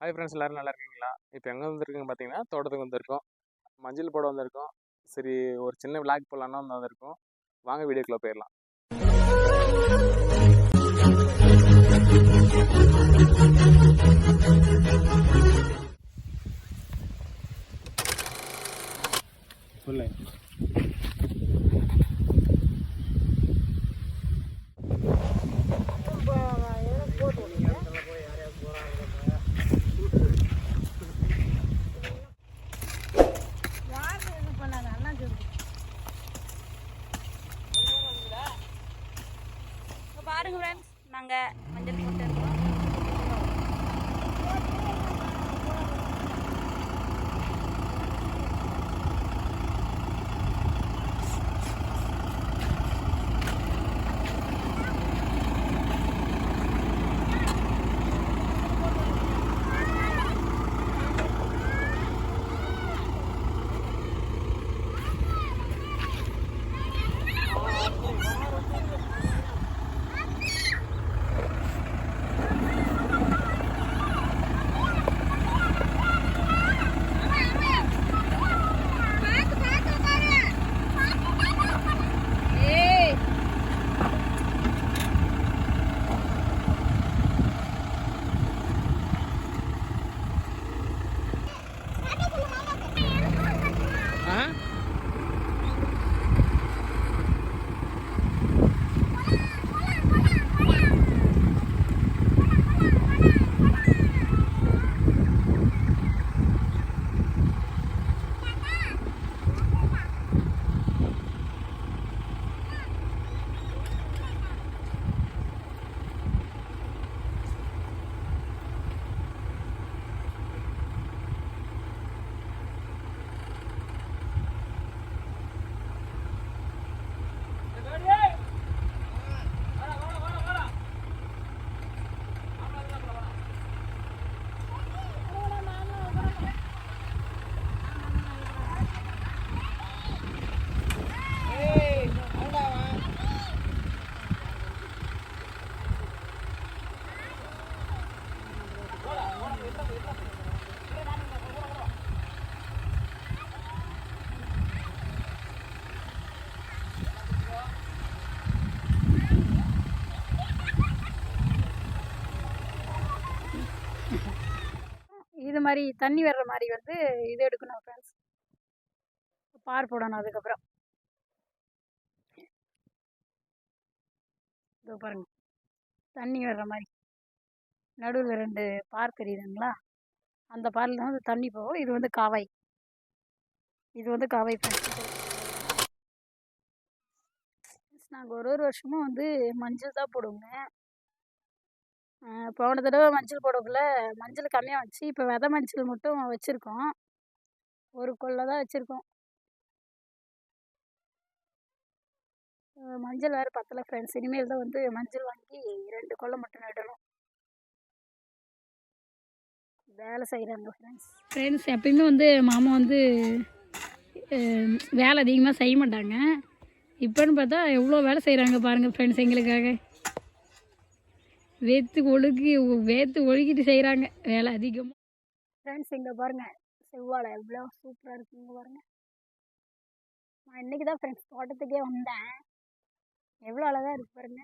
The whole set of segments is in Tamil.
ஹாய் ஃப்ரெண்ட்ஸ் எல்லோரும் நல்லா இருக்கீங்களா? இப்போ எங்கே வந்திருக்குங்க பார்த்தீங்கன்னா தோட்டத்துக்கு வந்திருக்கோம். மஞ்சள் போட வந்திருக்கோம். சரி ஒரு சின்ன விளாக் போடலான்னு வந்து வந்திருக்கோம். வாங்க வீடியோக்குள்ளே போயிடலாம். மாதிரி தண்ணி வர்ற மாதிரி வந்து இது எடுக்கணும் ஃப்ரெண்ட்ஸ் பார் போடணும் அதுக்கப்புறம். இதோ பாருங்க. தண்ணி வர்ற மாதிரி நடுவில் ரெண்டு பார் தெரியுதுங்களா? அந்த பாரில் வந்து தண்ணி போகும். இது வந்து காவாய். இது வந்து காவாய் ஃப்ரெண்ட்ஸ் நாங்கள் ஒரு ஒரு வருஷமும் வந்து மஞ்சள் தான் போடுவோங்க. போன தடவை மஞ்சள் போடக்குள்ள மஞ்சள் கம்மியாக வச்சு இப்போ வெதை மஞ்சள் மட்டும் வச்சுருக்கோம். ஒரு கொல்லை தான் வச்சுருக்கோம். மஞ்சள் வேறு பத்தலை ஃப்ரெண்ட்ஸ் இனிமேல் தான் வந்து மஞ்சள் வாங்கி ரெண்டு கொல்லை மட்டும் நடணும். வேலை செய்கிறாங்க ஃப்ரெண்ட்ஸ் ஃப்ரெண்ட்ஸ் எப்பயுமே வந்து மாமா வந்து வேலை அதிகமாக செய்ய மாட்டாங்க. இப்போன்னு பார்த்தா எவ்வளோ வேலை செய்கிறாங்க பாருங்கள் ஃப்ரெண்ட்ஸ் எங்களுக்காக. வேத்து ஒழுகி வேத்து ஒழுகிட்டு செய்கிறாங்க வேலை அதிகமாக ஃப்ரெண்ட்ஸ் இங்கே பாருங்கள் செவ்வாழை எவ்வளோ சூப்பராக இருக்குங்க பாருங்கள் நான் இன்றைக்கி தான் ஃப்ரெண்ட்ஸ் தோட்டத்துக்கே வந்தேன். எவ்வளோ அழகாக இருக்கு பாருங்க.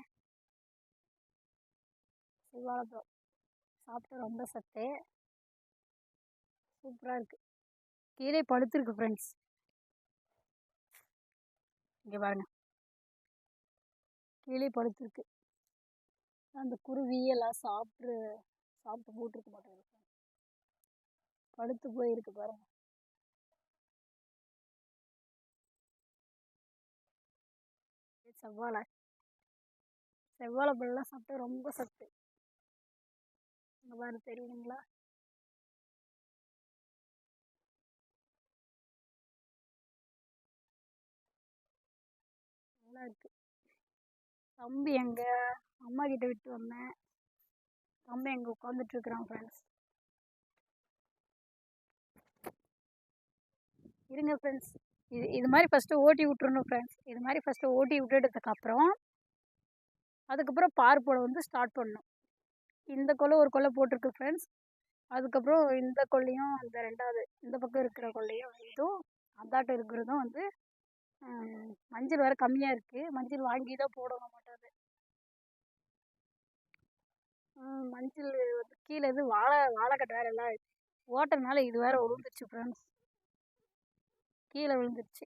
செவ்வாழைப்பழம் சாப்பிட்டு ரொம்ப சத்து. சூப்பராக இருக்குது கீழே பழுத்துருக்கு ஃப்ரெண்ட்ஸ் இங்கே பாருங்க. கீழே பழுத்துருக்கு அந்த குருவி எல்லாம் சாப்பிட்டு சாப்பிட்டு போட்டிருக்க மாட்டேங்குது படுத்து போயிருக்கு பாருங்க. செவ்வாழை. செவ்வாழை பழம்லாம் சாப்பிட்டா ரொம்ப சத்து. இங்கே பாரு தெரியுதுங்களா? நல்லா இருக்கு. தம்பி எங்க அம்மா கிட்ட விட்டு வந்தேன். தம்பி எங்க உட்காந்துட்டு இருக்கிறான் ஃப்ரெண்ட்ஸ் இருங்க ஃப்ரெண்ட்ஸ் இது இது மாதிரி ஃபஸ்ட்டு ஓட்டி விட்டுறணும் ஃப்ரெண்ட்ஸ் இது மாதிரி ஃபஸ்ட்டு ஓட்டி விட்டுட்டதுக்கப்புறம் அதுக்கப்புறம் பார் போட வந்து ஸ்டார்ட் பண்ணணும். இந்த கொலை ஒரு கொலை போட்டிருக்கு ஃப்ரெண்ட்ஸ் அதுக்கப்புறம் இந்த கொல்லையும் அந்த ரெண்டாவது இந்த பக்கம் இருக்கிற கொல்லையும் இதுவும் அந்தாட்டம் இருக்கிறதும் வந்து மஞ்சள் வேறு கம்மியாக இருக்குது மஞ்சள் வாங்கி தான் போடணும் மாட்டது மஞ்சள் வந்து கீழே இது வாழை வாழைக்கட்டை வேறு எல்லாம் ஓட்டனால இது வேறு விழுந்துருச்சு ஃப்ரெண்ட்ஸ் கீழே விழுந்துருச்சு.